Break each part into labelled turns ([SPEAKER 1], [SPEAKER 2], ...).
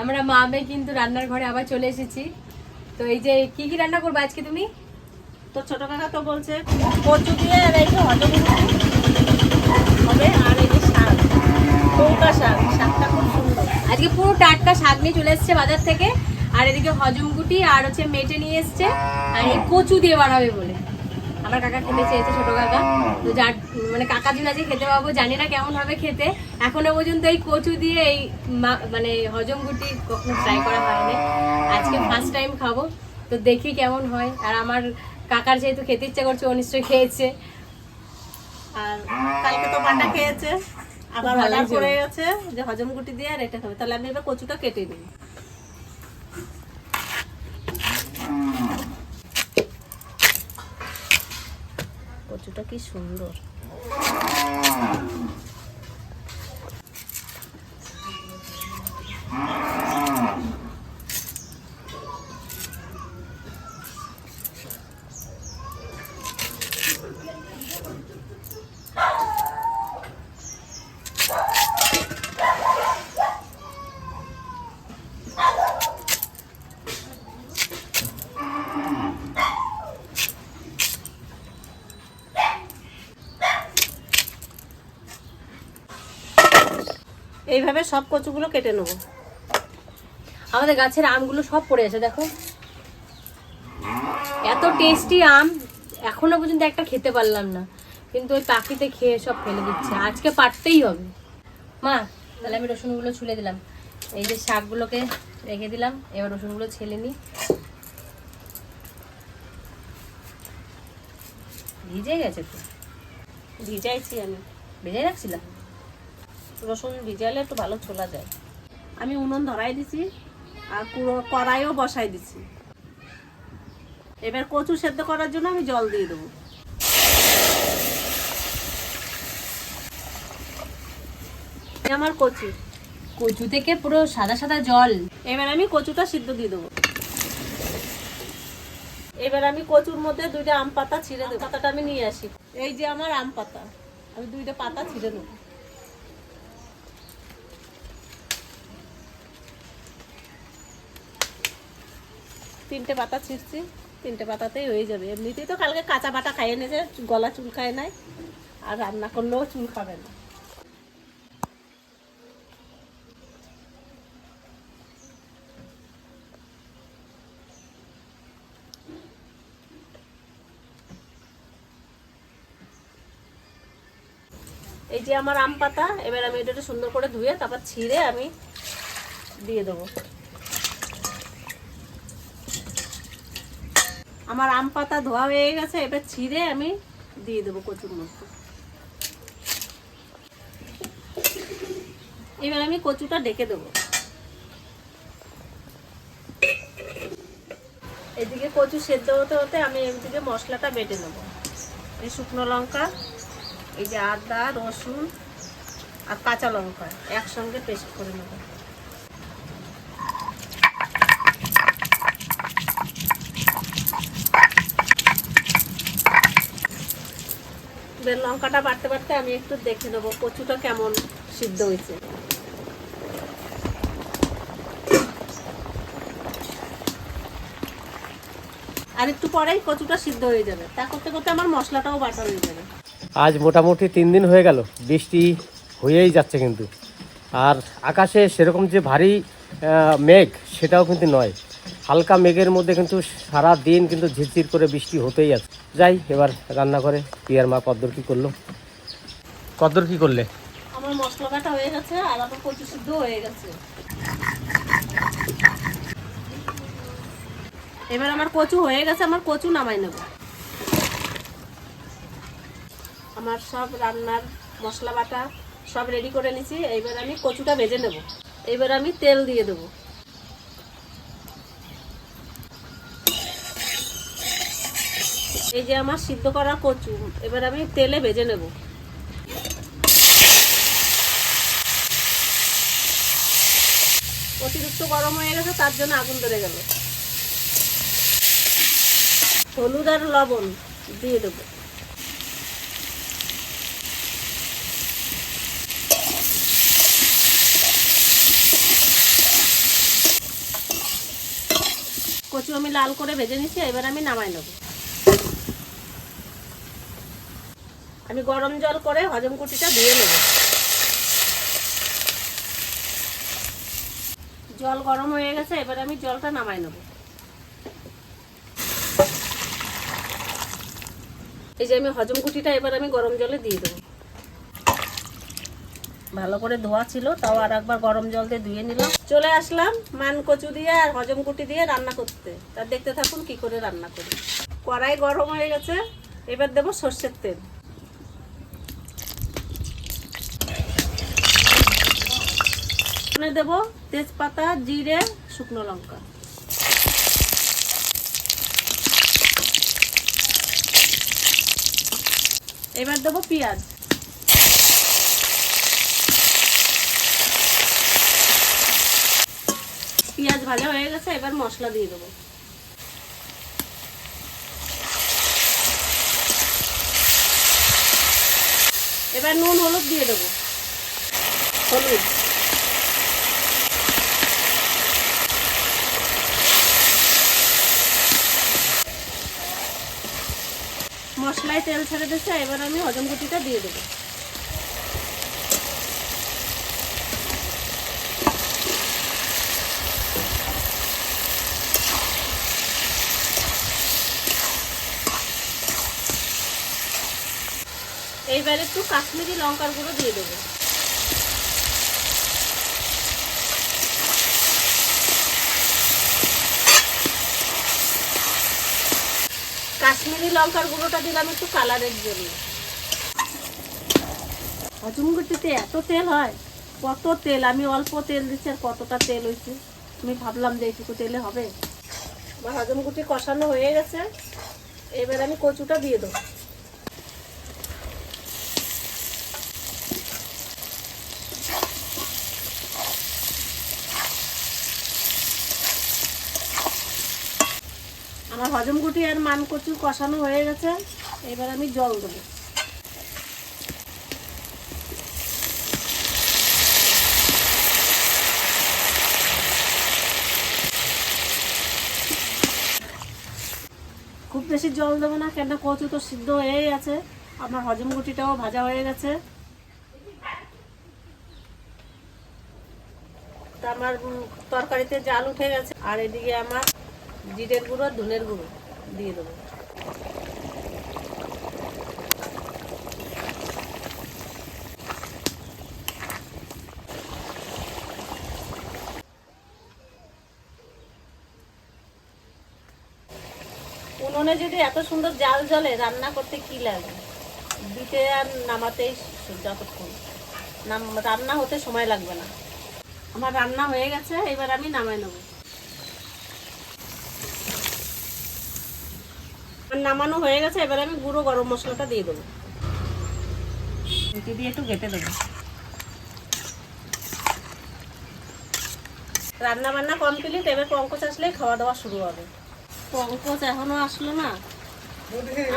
[SPEAKER 1] আমরা মা মেয়ে কিন্তু রান্নার ঘরে আবার চলে এসেছি। তো এই যে কি কি রান্না করব আজকে তুমি?
[SPEAKER 2] তো ছোট কাকা তো বলছে কচু দিয়ে আর এই যে হজম হবে আর এই যে শাক। কৌটা শাক শাকটা খুব সুন্দর।
[SPEAKER 1] আজকে পুরো টাটকা শাক নিয়ে চলে এসেছে বাজার থেকে। আর এদিকে হজম গুটি আর হচ্ছে মেটে নিয়ে এসছে। আর এই কচু দিয়ে বানাবে বলে। আমার কাকা খেতে চেয়েছে ছোট কাকা। তো যার মানে কাকার জন্য আজকে খেতে পাবো জানি না কেমন হবে খেতে। এখনও পর্যন্ত এই কচু দিয়ে এই মানে হজমগুটি কখনো ট্রাই করা হয়নি। আজকে ফার্স্ট টাইম খাব। তো দেখি কেমন হয়। আর আমার কাকার যেহেতু খেতে ইচ্ছা করছে ও নিশ্চয়ই খেয়েছে।
[SPEAKER 2] আর কালকে তো বাটা খেয়েছে। আবার
[SPEAKER 1] ভালো
[SPEAKER 2] অর্ডার করে গেছে যে হজম গুটি দিয়ে আর এটা খাবে। তাহলে আমি এবার কচুটা কেটে দিই। কচুটা কি সুন্দর। এইভাবে সব কচুগুলো কেটে নেব।
[SPEAKER 1] আমাদের গাছের আমগুলো সব পড়ে আছে দেখো। এত টেস্টি আম এখনও পর্যন্ত একটা খেতে পারলাম না। কিন্তু ওই পাখিতে খেয়ে সব ফেলে দিচ্ছে। আজকে পারতেই হবে। মা তাহলে আমি রসুনগুলো ছুলে দিলাম। এই যে শাকগুলোকে রেখে দিলাম এবার রসুনগুলো ছেলে নিই। ভিজে গেছে তো?
[SPEAKER 2] ভিজাইছি আমি।
[SPEAKER 1] ভেজে রাখছিলাম
[SPEAKER 2] রসুন ভিজালে একটু ভালো ছোলা যায়। আমি উনুন ধরাই দিছি আর পুরো কড়াইও বসাই দিছি। এবার কচু সেদ্ধ করার জন্য আমি জল দিয়ে দেবো। আমার কচু।
[SPEAKER 1] কচু থেকে পুরো সাদা সাদা জল।
[SPEAKER 2] এবার আমি কচুটা সিদ্ধ দিয়ে দেবো। এবার আমি কচুর মধ্যে দুইটা আম পাতা ছিঁড়ে দেবো। পাতাটা আমি নিয়ে আসি। এই যে আমার আম পাতা আমি দুইটা পাতা ছিঁড়ে দেবো তিনটে পাতা ছিঁড়ছি, তিনটে পাতাতেই হয়ে যাবে। এমনিতেই তো কালকে কাঁচা পাতা খাইয়ে নিয়েছে গলা চুল খায় নাই, আর রান্না করলেও চুল খাবে না। এই যে আমার আম পাতা, এবার আমি এটা সুন্দর করে ধুয়ে তারপর ছিঁড়ে আমি দিয়ে দেবো। আমার আম পাতা ধোয়া হয়ে গেছে, এবার ছিঁড়ে আমি দিয়ে দেবো কচুর মধ্যে। এবার আমি কচুটা ডেকে দেবো। এদিকে কচু সেদ্ধ হতে হতে আমি এদিকে মশলাটা বেটে নেব। এই শুকনো লঙ্কা, এই যে আদা, রসুন আর কাঁচা লঙ্কা একসঙ্গে পেস্ট করে নেব। লঙ্কাটা বাড়তে বাড়তে আমি একটু দেখে নেব কচুটা কেমন সিদ্ধ হয়েছে। আর একটু পরেই কচুটা সিদ্ধ হয়ে যাবে। তা করতে করতে আমার মশলাটাও বাটা হয়ে যাবে।
[SPEAKER 3] আজ মোটামুটি তিন দিন হয়ে গেল, বৃষ্টি হয়েই যাচ্ছে কিন্তু। আর আকাশে সেরকম যে ভারী মেঘ, সেটাও কিন্তু নয়। হালকা মেঘের মধ্যে কিন্তু সারা দিন কিন্তু ঝিরঝির করে বৃষ্টি হতেই আছে। যাই, এবার রান্না করে পিয়ার মা কদ্দর কি করল? কদ্দর কি করলে?
[SPEAKER 2] আমার মশলা বাটা হয়ে গেছে, আর আমার কচু সিদ্ধ হয়ে গেছে। এবার আমার কচু হয়ে গেছে, আমার কচু নামাই নেব। আমার সব রান্নার মশলা বাটা সব রেডি করে নিছি এবার আমি কচুটা ভেজে নেব। এবার আমি তেল দিয়ে দেবো। এই যে আমার সিদ্ধ করা কচু, এবার আমি তেলে ভেজে নেব। অতিরিক্ত গরম হয়ে গেছে, তার জন্য আগুন ধরে গেল। হলুদ আর লবণ দিয়ে দেবো। কচু আমি লাল করে ভেজে নিচ্ছি এবার আমি নামাই নেব। আমি গরম জল করে হজম কুটিটা ধুয়ে নেব। জল গরম হয়ে গেছে, এবার আমি জলটা নামাই নেব। এই যে আমি হজম কুটিটা এবার আমি গরম জলে দিয়ে দেবো। ভালো করে ধোয়া ছিল, তাও আর একবার গরম জল দিয়ে ধুয়ে নিলাম। চলে আসলাম মান কচু দিয়ে আর হজম কুটি দিয়ে রান্না করতে। তা দেখতে থাকুন কি করে রান্না করি। কড়াই গরম হয়ে গেছে, এবার দেবো সর্ষের তেল। এখানে দেবো, তেজপাতা, জিরে, শুকনো লঙ্কা। এবার দেবো পেঁয়াজ। পেঁয়াজ ভাজা হয়ে গেছে, এবার মশলা দিয়ে দেবো। এবার নুন, হলুদ দিয়ে দেবো। হলুদ। মশলায় তেল ছেড়ে দিয়েছে, এবার আমি হজম গুটিটা দিয়ে দেবো। এইবার একটু কাশ্মীরি লঙ্কার গুঁড়ো দিয়ে দেবো। কাশ্মীরি লঙ্কার গুঁড়োটা দিলাম একটু কালারের জন্য। হজম হজমগুটিতে এত তেল হয়, কত তেল, আমি অল্প তেল দিচ্ছি আর কতটা তেল হয়েছে। আমি ভাবলাম যে এইটুকু তেলে হবে। আমার হজমগুটি কষানো হয়ে গেছে। এবার আমি কচুটা দিয়ে দেবো। আমার হজম গুটি আর মান কচু কষানো হয়ে গেছে। এবার আমি জল দেবো। খুব বেশি জল দেবো না কেন কচু তো সিদ্ধ হয়েই আছে। আমার হজম গুটিটাও ভাজা হয়ে গেছে। আমার তরকারিতে জাল উঠে গেছে। আর এদিকে আমার জিরের গুঁড়ো আর ধনের গুঁড়ো দিয়ে দেবো। উনুনে যদি এত সুন্দর জাল জ্বলে, রান্না করতে কি লাগে? দিতে আর নামাতেই যতক্ষণ। নাম, রান্না হতে সময় লাগবে না। আমার রান্না হয়ে গেছে, এবার আমি নামাই নেব। নামানো হয়ে গেছে এবার আমি গুঁড়ো গরম মশলাটা দিয়ে দেবো। দিয়ে একটু ঘেটে দেবো। রান্না বান্না কমপ্লিট এবার পঙ্কজ আসলে খাওয়া দাওয়া শুরু হবে। পঙ্কজ এখনও আসলো না?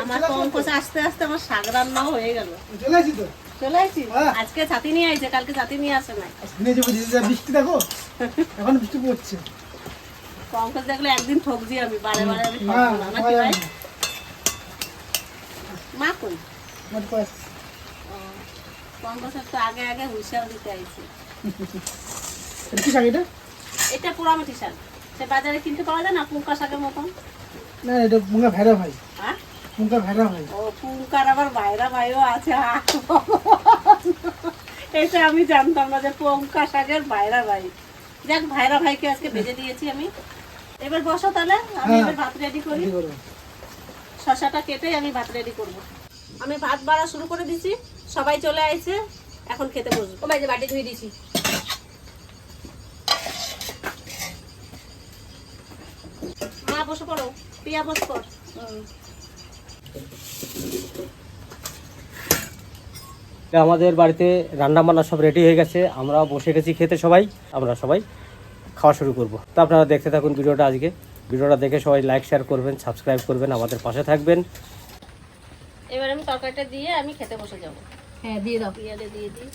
[SPEAKER 2] আমার পঙ্কজ আসতে আসতে আমার শাক রান্নাও হয়ে গেল।
[SPEAKER 4] চলে আসি তো?
[SPEAKER 2] চলে আসছি
[SPEAKER 4] হ্যাঁ।
[SPEAKER 2] আজকে ছাতি নিয়ে আইছে কালকে ছাতি নিয়ে আসে নাই।
[SPEAKER 4] বৃষ্টি দেখো। এখন বৃষ্টি পড়ছে।
[SPEAKER 2] পঙ্কজ দেখলে একদিন ঠকছি আমি বারে বারে আমি
[SPEAKER 4] না
[SPEAKER 2] ঠকবো না, নাকি ভাই? মা কই তো আগে আগে দিতে আইছে।
[SPEAKER 4] কি শাক এটা?
[SPEAKER 2] এটা পোড়ামাটি শাক। সে বাজারে কিনতে পাওয়া যায় না পুঙ্কা শাকের মতন?
[SPEAKER 4] না এটা মুঙ্গা ভেড়া ভাই।
[SPEAKER 2] হ্যাঁ?
[SPEAKER 4] মুঙ্গা ভেড়া ভাই।
[SPEAKER 2] ও পুঙ্কার আবার ভাইরা ভাইও আছে এটা আমি জানতাম না যে পঙ্কা শাকের ভাইরা ভাই। যাক ভাইরা ভাইকে আজকে ভেজে দিয়েছি আমি। এবার বসো তাহলে আমি
[SPEAKER 4] হ্যাঁ।
[SPEAKER 2] এবার ভাত রেডি করি। শশাটা কেটে আমি ভাত রেডি করব। আমি ভাত বাড়া শুরু করে দিছি, সবাই চলে আইছে, এখন খেতে বসবো।
[SPEAKER 1] ও ভাই যে বাটি ধুয়ে দিছি।
[SPEAKER 2] মা, বসে পড়ো। পিয়া, বস পর
[SPEAKER 3] আমাদের বাড়িতে রান্না বান্না সব রেডি হয়ে গেছে। আমরা বসে গেছি খেতে সবাই। আমরা সবাই খাওয়া শুরু করব। তো আপনারা দেখতে থাকুন ভিডিওটা আজকে। ভিডিওটা দেখে সবাই লাইক শেয়ার করবেন সাবস্ক্রাইব করবেন আমাদের পাশে থাকবেন।
[SPEAKER 2] এবার আমি তরকারিটা দিয়ে আমি খেতে বসে যাব।
[SPEAKER 1] হ্যাঁ দিয়ে দাও।
[SPEAKER 2] দিয়ে দিই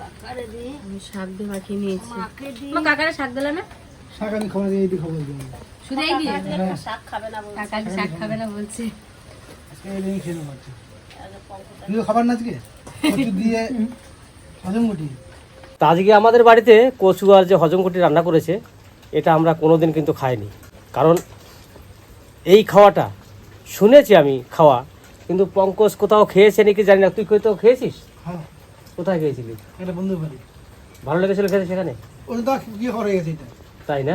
[SPEAKER 2] কাকারে দিই।
[SPEAKER 1] আমি শাক দিয়ে মাখিয়ে নিয়েছি।
[SPEAKER 2] মাকে দিই।
[SPEAKER 1] কাকারা শাক দিলে না?
[SPEAKER 4] শাক আমি খাবার দিয়ে দিই
[SPEAKER 1] শুধু এই দিয়ে?
[SPEAKER 2] একটা শাক খাবে না বলছে।
[SPEAKER 1] কাকা শাক খাবে না বলছে।
[SPEAKER 4] আজকে এই খেয়ে নেব খাবার না আজকে? কচু দিয়ে হজম গুটি
[SPEAKER 3] আজকে আমাদের বাড়িতে কচু আর যে হজমকুটি রান্না করেছে এটা আমরা কোনোদিন কিন্তু খাইনি। কারণ এই খাওয়াটা শুনেছি আমি খাওয়া কিন্তু পঙ্কজ কোথাও খেয়েছে নাকি জানি না। তুই কোথাও খেয়েছিস?
[SPEAKER 4] হ্যাঁ।
[SPEAKER 3] কোথায় খেয়েছিলি?
[SPEAKER 4] একটা বন্ধু বাড়ি।
[SPEAKER 3] ভালো লেগেছিল খেতে সেখানে? তাই না?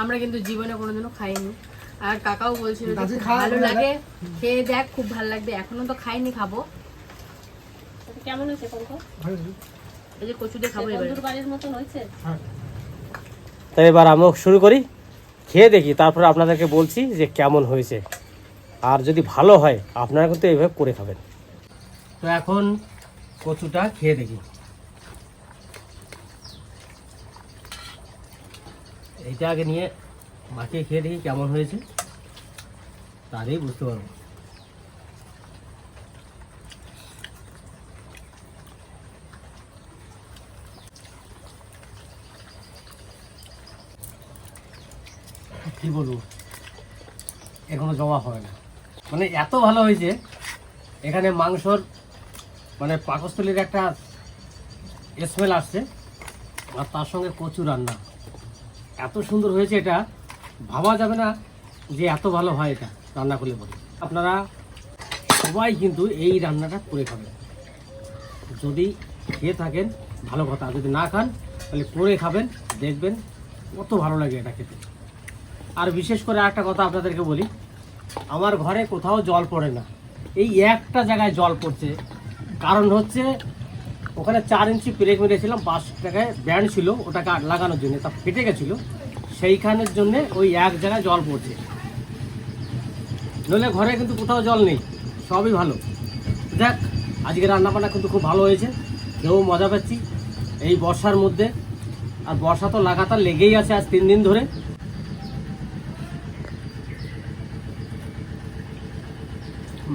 [SPEAKER 4] আমার
[SPEAKER 1] কিন্তু জীবনে কোনোদিনও খাইনি। আর কাকাও বলছিল ভালো লাগে। খেয়ে দেখ খুব ভালো লাগবে। এখনও তো খাইনি খাব।
[SPEAKER 2] কেমন হয়েছে পঙ্কজ?
[SPEAKER 4] আছে?
[SPEAKER 1] এই যে কচু দিয়ে খাব
[SPEAKER 2] বন্ধুর বাড়ির মতন হয়েছে।
[SPEAKER 4] হ্যাঁ।
[SPEAKER 3] তাই এবার আমিও শুরু করি খেয়ে দেখি তারপরে আপনাদেরকে বলছি যে কেমন হয়েছে। আর যদি ভালো হয় আপনারা কিন্তু এইভাবে করে খাবেন। তো এখন কচুটা খেয়ে দেখি। এইটা আগে নিয়ে মাখিয়ে খেয়ে দেখি কেমন হয়েছে। তারই বুঝতে পারব। কি বলব? এখনও জমা হয় না। মানে এত ভালো হয়েছে, এখানে মাংসর মানে পাকস্থলীর একটা স্মেল আসছে, আর তার সঙ্গে কচু রান্না। এত সুন্দর হয়েছে এটা, ভাবা যাবে না যে এত ভালো হয় এটা, রান্না করলে পরে আপনারা সবাই কিন্তু এই রান্নাটা করে খাবেন। যদি খেয়ে থাকেন, ভালো কথা। যদি না খান, তাহলে করে খাবেন, দেখবেন কত ভালো লাগে এটা খেতে। আর বিশেষ করে একটা কথা আপনাদেরকে বলি, আমার ঘরে কোথাও জল পড়ে না। এই একটা জায়গায় জল পড়ছে। কারণ হচ্ছে, ওখানে চার ইঞ্চি প্লেট মেরেছিলাম, পাঁচ টাকায় ব্যান্ড ছিল ওটাকে লাগানোর জন্য, তা ফেটে গেছিল। সেইখানের জন্যে ওই এক জায়গায় জল পড়ছে। নইলে ঘরে কিন্তু কোথাও জল নেই, সবই ভালো। দেখ, আজকে রান্নাবান্না কিন্তু খুব ভালো হয়েছে কেউ মজা পাচ্ছি। এই বর্ষার মধ্যে, আর বর্ষা তো লাগাতার লেগেই আছে আজ তিন দিন ধরে।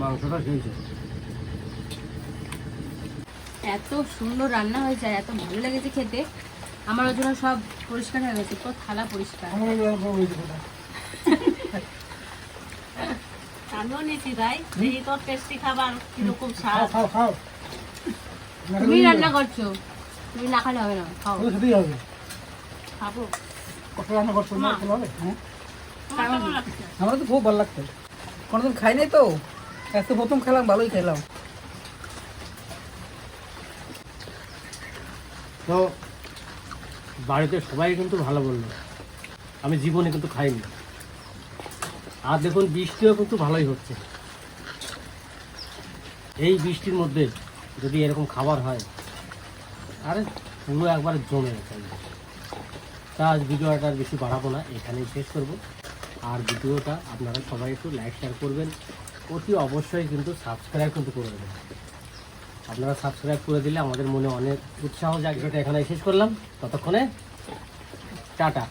[SPEAKER 3] মাংসটা খেয়েছে।
[SPEAKER 1] এত সুন্দর রান্না হয়েছে আর এত ভালো লেগেছে খেতে। আমার জন্য সব পরিষ্কার হয়ে গেছে পুরো থালা পরিষ্কার।
[SPEAKER 2] আমিও নিয়েছি দেখি তোর টেস্টি খাবার কীরকম স্বাদ।
[SPEAKER 1] তুমি রান্না করছ? তুমি না খালে হবে না খাও।
[SPEAKER 4] ওটা হবে।
[SPEAKER 2] খাব।
[SPEAKER 4] কত রান্না করছ না খেলে হবে হ্যাঁ?
[SPEAKER 5] আমার তো খুব ভালো লাগতো কোনোদিন খাই নাই তো? এত প্রথম খেলাম, ভালোই খেলাম।
[SPEAKER 3] তো বাড়িতে সবাই কিন্তু ভালো বলল। আমি জীবনে কিন্তু খাইনি। আর দেখুন, বৃষ্টিও কিন্তু ভালোই হচ্ছে। এই বৃষ্টির মধ্যে যদি এরকম খাবার হয়, আরে পুরো একবার জমে গেছে। তা আজ ভিডিওটা আর বেশি বাড়াবো না, এখানেই শেষ করব। আর ভিডিওটা আপনারা সবাই একটু লাইক শেয়ার করবেন। অতি অবশ্যই কিন্তু সাবস্ক্রাইব কিন্তু করে দেবেন। আপনারা সাবস্ক্রাইব করে দিলে আমাদের মনে অনেক উৎসাহ জাগবে। এখানে শেষ করলাম। ততক্ষণে টাটা।